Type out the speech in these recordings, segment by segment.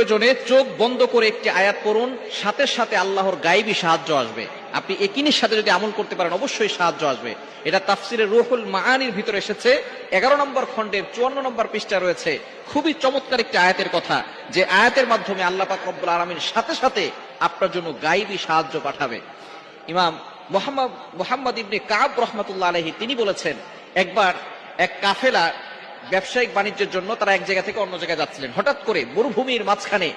প্রয়োজনে চোখ বন্ধ করে একটি আয়াত পড়ুন, সাথে সাথে আল্লাহর গাইবী সাহায্য আসবে। আপনি একিনের সাথে যদি আমল করতে পারেন, অবশ্যই সাহায্য আসবে। এটা তাফসিরের রুহুল মাআনির ভিতরে এসেছে। এগারো নম্বর খণ্ডের চুয়ান্ন নম্বর পৃষ্ঠা রয়েছে। খুবই চমৎকার একটি আয়াতের কথা, যে আয়াতের মাধ্যমে আল্লাহ পাক রব্বুল আলমীর সাথে সাথে আপনার জন্য গাইবী সাহায্য পাঠাবে। ইমাম মোহাম্মদ মোহাম্মদ ইবনে কাব রহমতুল্লাহ আলহী তিনি বলেছেন, একবার এক কাফেলা ব্যবসায়িক বাণিজ্যের জন্য তারা এক জায়গা থেকে অন্য জায়গায় যাচ্ছিলেন। হঠাৎ করে মরুভূমির মাঝখানে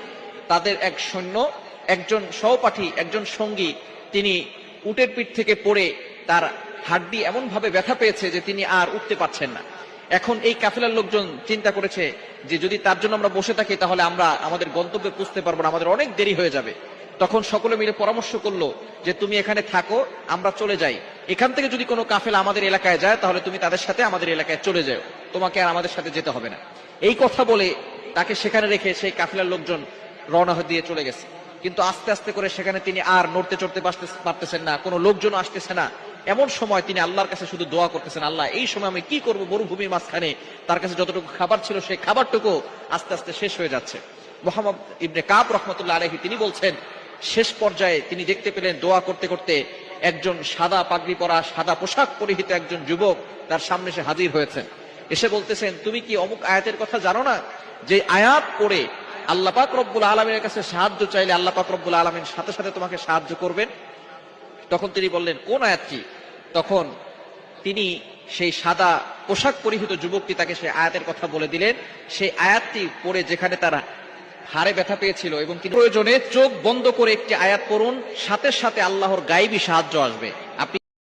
তাদের এক সৈন্য, একজন সহপাঠী, একজন সঙ্গী, তিনি উটের পিঠ থেকে পড়ে তার হাড্ডি এমন ভাবে ব্যথা পেয়েছে যে তিনি আর উঠতে পারছেন না। এখন এই কাফেলার লোকজন চিন্তা করেছে যে যদি তার জন্য আমরা বসে থাকি তাহলে আমরা আমাদের গন্তব্যে পুষতে পারব না, আমাদের অনেক দেরি হয়ে যাবে। তখন সকলে মিলে পরামর্শ করল যে, তুমি এখানে থাকো, আমরা চলে যাই। এখান থেকে যদি কোনো কাফেলা আমাদের এলাকায় যায়, তাহলে তুমি তাদের সাথে আমাদের এলাকায় চলে যাও। তোমাকে আর আমাদের সাথে যেতে হবে না। এই কথা বলে তাকে সেখানে রেখে সেই কাফেলার লোকজন রওনা দিয়ে চলে গেছে। কিন্তু আস্তে আস্তে করে সেখানে তিনি আর নড়তে চড়তে পারতে- পারতেছেন না, কোনো লোকজন আসতেছে না। এমন সময় তিনি আল্লাহর কাছে শুধু দোয়া করতেছেন, আল্লাহ, এই সময় আমি কি করব মরুভূমির মাঝখানে? তার কাছে যতটুকু খাবার ছিল, সেই খাবারটুকু আস্তে আস্তে শেষ হয়ে যাচ্ছে। মোহাম্মদ ইবনে কাব রহমতুল্লাহ আলহী তিনি বলছেন, শেষ পর্যায়ে তিনি দেখতে পেলেন দোয়া করতে করতে একজন সাদা পাগড়ি পরা, সাদা পোশাক পরিহিত একজন যুবক তার সামনে সে হাজির হয়েছেন। এসে বলতেছেন, তুমি কি অমুক আয়াতের কথা জানো না যে আয়াত পড়ে আল্লাহ পাক রব্বুল আলমিনের কাছে সাহায্য চাইলে আল্লাহ পাক রব্বুল আলমিন সাথে সাথে তোমাকে সাহায্য করবেন? তখন তিনি বললেন, কোন আয়াতটি তখন তিনি সেই সাদা পোশাক পরিহিত যুবকটি তাকে সেই আয়াতের কথা বলে দিলেন। সেই আয়াতটি পড়ে যেখানে তারা হাড়ে ব্যথা পেয়েছিল এবং প্রয়োজনে চোখ বন্ধ করে একটি আয়াত পড়ুন, সাথে সাথে আল্লাহর গাইবী সাহায্য আসবে।